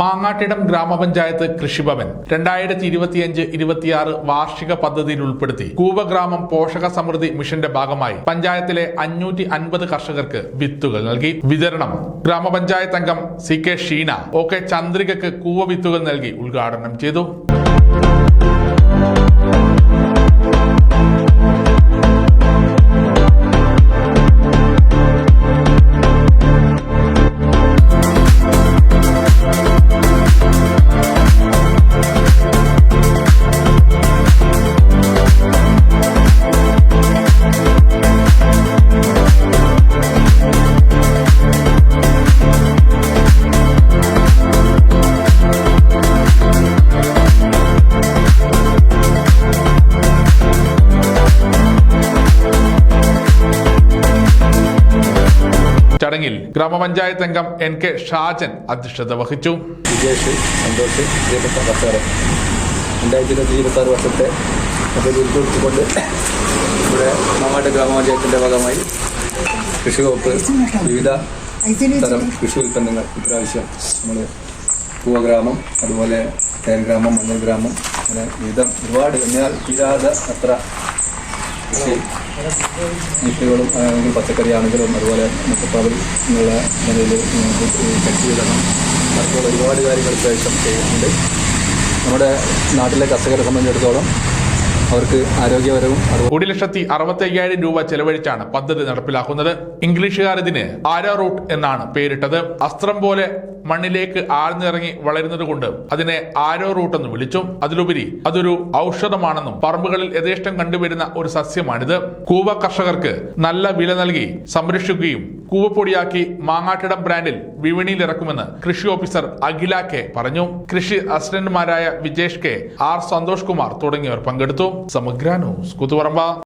മാങ്ങാട്ടിടം ഗ്രാമപഞ്ചായത്ത് കൃഷിഭവൻ രണ്ടായിരത്തി ഇരുപത്തിയഞ്ച് ഇരുപത്തിയാറ് വാർഷിക പദ്ധതിയിൽ ഉൾപ്പെടുത്തി കൂപഗ്രാമം പോഷക സമൃദ്ധി മിഷന്റെ ഭാഗമായി പഞ്ചായത്തിലെ അഞ്ഞൂറ്റി അൻപത് കർഷകർക്ക് വിത്തുകൾ നൽകി. വിതരണം ഗ്രാമപഞ്ചായത്ത് അംഗം C K Sheena O K ചന്ദ്രികക്ക് കൂവ വിത്തുകൾ നൽകി ഉദ്ഘാടനം ചെയ്തു. ചടങ്ങിൽ ഗ്രാമപഞ്ചായത്ത് അംഗം എൻ കെ ഷാജൻ അധ്യക്ഷത വഹിച്ചു. വിജേഷ് വർഷത്തെ ഭാഗമായി കൃഷി വകുപ്പ് വിവിധ തരം കൃഷി ഉൽപ്പന്നങ്ങൾ ഇപ്രാവശ്യം നമ്മൾ പൂവഗ്രാമം അതുപോലെ തേൻഗ്രാമം മഞ്ഞൾ ഗ്രാമം അങ്ങനെ വിവിധ ഒരുപാട് എന്നാൽ തീരാതെ അത്ര കൃഷി അല്ലെങ്കിൽ പച്ചക്കറി ആണെങ്കിലും അതുപോലെ മുട്ടപ്പാവിൽ എന്നുള്ള നിലയിൽ ചട്ടി വിതരണം അതുപോലെ ഒരുപാട് കാര്യങ്ങൾ ഇപ്രാവശ്യം ചെയ്യുന്നുണ്ട്. നമ്മുടെ നാട്ടിലെ കർഷകരെ സംബന്ധിച്ചിടത്തോളം അവർക്ക് ആരോഗ്യപരവും ഒരു ലക്ഷത്തി അറുപത്തി അയ്യായിരം രൂപ ചെലവഴിച്ചാണ് പദ്ധതി നടപ്പിലാക്കുന്നത്. ഇംഗ്ലീഷുകാർ ഇതിന് ആരോ റൂട്ട് എന്നാണ് പേരിട്ടത്. അസ്ത്രം പോലെ മണ്ണിലേക്ക് ആഴ്ന്നിറങ്ങി വളരുന്നത് കൊണ്ട് അതിനെ ആരോ റൂട്ട് എന്ന് വിളിച്ചു അതിലുപരി അതൊരു ഔഷധമാണെന്നും പറമ്പുകളിൽ യഥേഷ്ടം കണ്ടുവരുന്ന ഒരു സസ്യമാണിത്. കൂവ കർഷകർക്ക് നല്ല വില നൽകി സംരക്ഷിക്കുകയും കൂവപ്പൊടിയാക്കി മാങ്ങാട്ടിടം ബ്രാൻഡിൽ വിപണിയിൽ ഇറക്കുമെന്ന് കൃഷി ഓഫീസർ അഖില കെ പറഞ്ഞു. കൃഷി അസിസ്റ്റന്റുമാരായ വിജേഷ് കെ ആർ സന്തോഷ് കുമാർ തുടങ്ങിയവർ പങ്കെടുത്തു. સમગ્રાનું સ્કૂતવરંબા